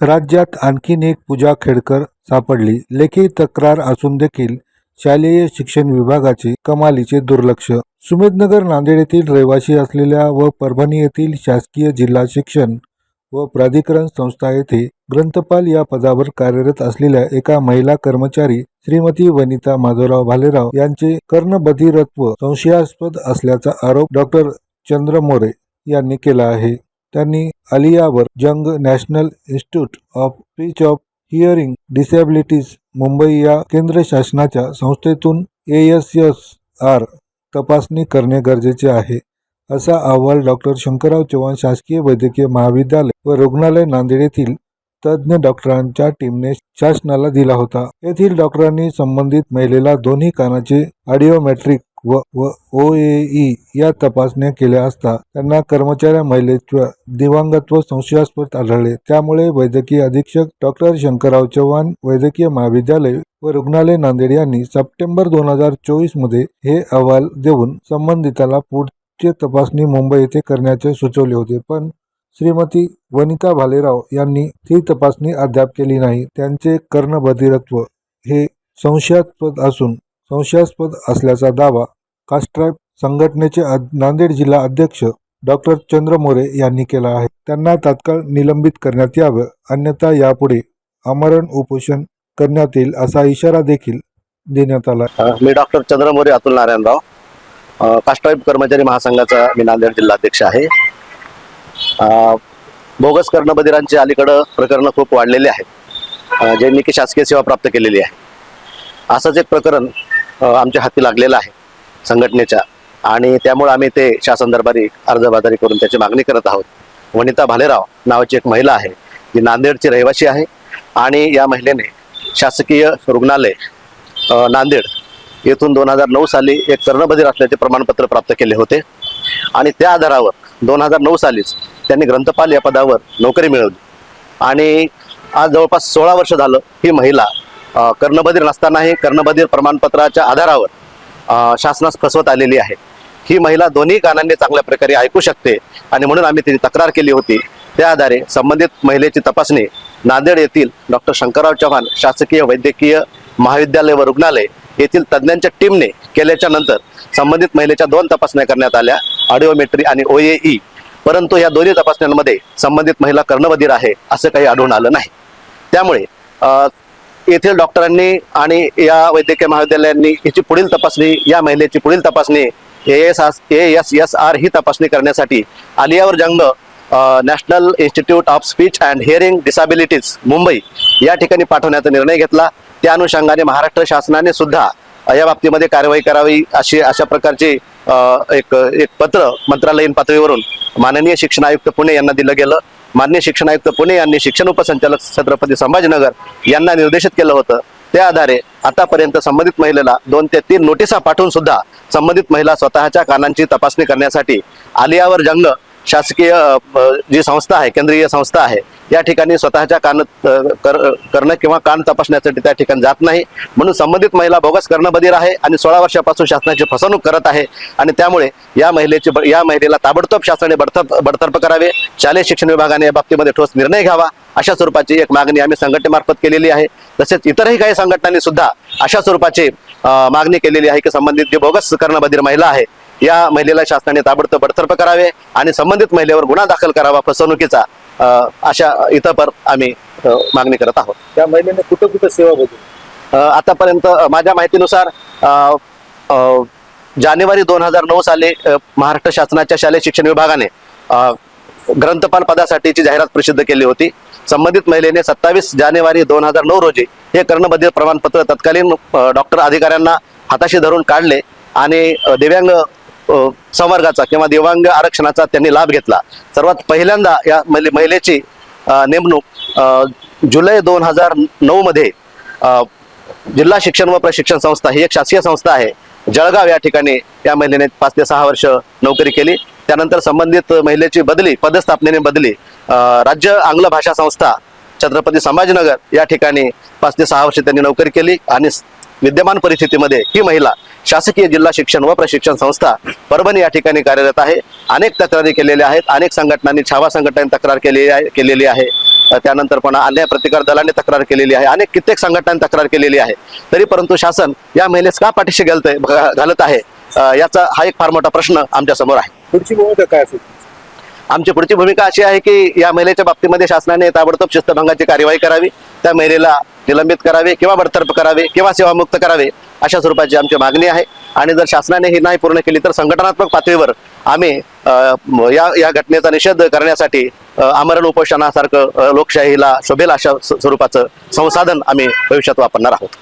राज्यात आणखीन एक पूजा खेडकर सापडली. लेखी तक्रार असून देखील शालेय शिक्षण विभागाचे कमालीचे दुर्लक्ष. सुमेधनगर नांदेड येथील रहिवासी असलेल्या व परभणी येथील शासकीय जिल्हा शिक्षण व प्राधिकरण संस्था येथे ग्रंथपाल या पदावर कार्यरत असलेल्या एका महिला कर्मचारी श्रीमती वनिता माधवराव भालेराव यांचे कर्णबधिरत्व संशयास्पद असल्याचा आरोप डॉक्टर चंद्र मोरे यांनी केला आहे. त्यांनी Ali Yavar Jung national institute of speech of hearing disabilities Mumbai या केंद्र शासनाच्या संस्थेतून ए एस एस आर तपासणी करणे गरजेचे आहे असा अहवाल डॉक्टर शंकरराव चव्हाण शासकीय वैद्यकीय महाविद्यालय व रुग्णालय नांदेड येथील तज्ज्ञ डॉक्टरांच्या टीमने शासनाला दिला होता. येथील डॉक्टरांनी संबंधित महिलेला दोन्ही कानाचे ऑडिओमेट्रिक व व ओ ई या तपासण्या केल्या असता त्यांना कर्मचाऱ्या महिलेच्या दिवांगत्व संशयास्पद आढळले. त्यामुळे वैद्यकीय अधीक्षक डॉक्टर शंकरराव चव्हाण वैद्यकीय महाविद्यालय व रुग्णालय नांदेड यांनी सप्टेंबर दोन हजार चोवीसमध्ये हे अहवाल देऊन संबंधिताला पुढचे तपासणी मुंबई येथे करण्याचे सुचवले होते. पण श्रीमती वनिता भालेराव यांनी ती तपासणी अद्याप केली नाही. त्यांचे कर्णबधिरत्व हे संशयास्पद असून संशयास्पद असल्याचा दावा कास्ट्राईब संघटनेचे नांदेड जिल्हा अध्यक्ष डॉक्टर चंद्र मोरे यांनी केला आहे. त्यांना तात्काळ निलंबित करण्यात यावं. अन्यथा यापुढे आमरण उपोषण करण्यात येईल असा इशारा देखील देण्यात आला. मी डॉक्टर चंद्र मोरे अतुल नारायणराव कास्ट्राईब कर्मचारी महासंघाचा मी नांदेड जिल्हाध्यक्ष आहे. बोगस कर्णबधिरांची अलीकडं प्रकरणं खूप वाढलेली आहेत. ज्यांनी की शासकीय सेवा प्राप्त केलेली आहे. असंच एक प्रकरण आमच्या हाती लागलेलं आहे. संघटनेच्या. आणि त्यामुळे आम्ही ते शासन दरबारी अर्जबाजारी करून त्याची मागणी करत आहोत. वनिता भालेराव नावाची एक महिला आहे. जी नांदेडची रहिवासी आहे. आणि या महिलेने शासकीय रुग्णालय नांदेड येथून दोन हजार नऊ साली एक कर्णबधीर असल्याचे प्रमाणपत्र प्राप्त केले होते. आणि त्या आधारावर दोन हजार नऊ सालीच त्यांनी ग्रंथपाल या पदावर नोकरी मिळवली. आणि आज जवळपास सोळा वर्ष झालं ही महिला कर्णबधीर नसतानाही कर्णबधीर प्रमाणपत्राच्या आधारावर शासनास फसवत आलेली आहे. ही महिला दोन्ही कानांनी चांगल्या प्रकारे ऐकू शकते आणि म्हणून आम्ही तिची तक्रार केली होती. त्या आधारे संबंधित महिलेची तपासणी नांदेड येथील डॉक्टर शंकरराव चव्हाण शासकीय वैद्यकीय महाविद्यालय व रुग्णालय येथील तज्ज्ञांच्या टीमने केल्याच्यानंतर संबंधित महिलेच्या दोन तपासण्या करण्यात आल्या ऑडिओमेट्री आणि ओएई परंतु या दोन्ही तपासण्यांमध्ये संबंधित महिला कर्णबधीर आहे असं काही आढळून आलं नाही. त्यामुळे येथील डॉक्टरांनी आणि या वैद्यकीय महाविद्यालयांनी याची पुढील तपासणी या महिलेची पुढील तपासणी A S A S S R ही तपासणी करण्यासाठी Ali Yavar Jung national institute of speech and hearing disabilities Mumbai या ठिकाणी पाठवण्याचा निर्णय घेतला. त्या अनुषंगाने महाराष्ट्र शासनाने सुद्धा या बाबतीमध्ये कारवाई करावी अशी अशा प्रकारचे एक एक पत्र मंत्रालयीन पातळीवरून माननीय शिक्षण आयुक्त पुणे यांना दिलं गेलं. माननीय शिक्षण आयुक्त पुणे यांनी शिक्षण उपसंचालक छत्रपती संभाजीनगर यांना निर्देशित केलं होतं. त्या आधारे आतापर्यंत संबंधित महिलेला दोन ते तीन नोटिसा पाठवून सुद्धा संबंधित महिला स्वतःच्या कानांची तपासणी करण्यासाठी आलियावर जंग शासकीय जी संस्था आहे केंद्रीय संस्था आहे या ठिकाणी स्वतःच्या कान कर करणं किंवा कान तपासण्यासाठी त्या ठिकाणी जात नाही. म्हणून संबंधित महिला बोगस कर्णबधीर आहे आणि सोळा वर्षापासून शासनाची फसवणूक करत आहे आणि त्यामुळे या महिलेची ब- या महिलेला ताबडतोब शासनाने बडतर्फ बडतर्फ करावे. शालेय शिक्षण विभागाने या बाबतीमध्ये ठोस निर्णय घ्यावा. अशा स्वरूपाची एक मागणी आम्ही संघटनेमार्फत केलेली आहे. तसेच इतरही काही संघटनांनी सुद्धा अशा स्वरूपाची मागणी केलेली आहे की संबंधित जी बोगस कर्णबधीर महिला आहे या महिलेला शासनाने ताबडतोब बडतर्फ करावे आणि संबंधित महिलेवर गुन्हा दाखल करावा फसवणुकीचा अशा इतपर आम्ही मागणी करत आहोत. त्या महिलेने कुठं कुठं सेवा बघू आतापर्यंत माझ्या माहितीनुसार जानेवारी दोन हजार नऊ साली महाराष्ट्र शासनाच्या शालेय शिक्षण विभागाने ग्रंथपाल पदासाठीची जाहिरात प्रसिद्ध केली होती. संबंधित महिलेने सत्तावीस जानेवारी दोन हजार नऊ रोजी हे कर्णबधीर प्रमाणपत्र तत्कालीन डॉक्टर अधिकाऱ्यांना हाताशी धरून काढले आणि दिव्यांग संवर्गाचा किंवा दिव्यांग आरक्षणाचा त्यांनी लाभ घेतला. सर्वात पहिल्यांदा या महिले- महिलेची नेमणूक जुलै दोन हजार नऊ मध्ये जिल्हा शिक्षण व प्रशिक्षण संस्था ही एक शासकीय संस्था आहे. जळगाव या ठिकाणी या महिलेने पाच ते सहा वर्ष नोकरी केली. त्यानंतर संबंधित महिलेची बदली पदस्थापनेने बदली. राज्य आंग्ल भाषा संस्था छत्रपती संभाजीनगर या ठिकाणी पाच ते सहा वर्ष त्यांनी नोकरी केली आणि विद्यमान परिस्थितीमध्ये ही महिला शासकीय जिल्हा शिक्षण व प्रशिक्षण संस्था परभणी या ठिकाणी कार्यरत आहे. अनेक तक्रारी केलेल्या आहेत. अनेक संघटनांनी छावा संघटनेने तक्रार केलेली आहे केलेली आहे. त्यानंतर पण अन्याय प्रतिकार दलाने तक्रार केलेली आहे. अनेक कित्येक संघटनांनी तक्रार केलेली आहे. तरी परंतु शासन या महिलेस का पाठीशी घालत घ- घालत आहे? याचा हा एक फार मोठा प्रश्न आमच्यासमोर आहे. पुढची भूमिका काय असेल? आमची पुढची भूमिका अशी आहे की या महिलेच्या बाबतीमध्ये शासनाने ताबडतोब शिस्तभंगाची कार्यवाही करावी त्या महिलेला निलंबित करावे किंवा बडतर्फ करावे किंवा सेवामुक्त करावे अशा स्वरूपाची आमची मागणी आहे. आणि जर शासनाने ही नाही पूर्ण केली तर संघटनात्मक पातळीवर आम्ही या या घटनेचा निषेध करण्यासाठी आमरण उपोषणासारखं लोकशाहीला शोभेल अशा स्वरूपाचं संसाधन आम्ही भविष्यात वापरणार आहोत.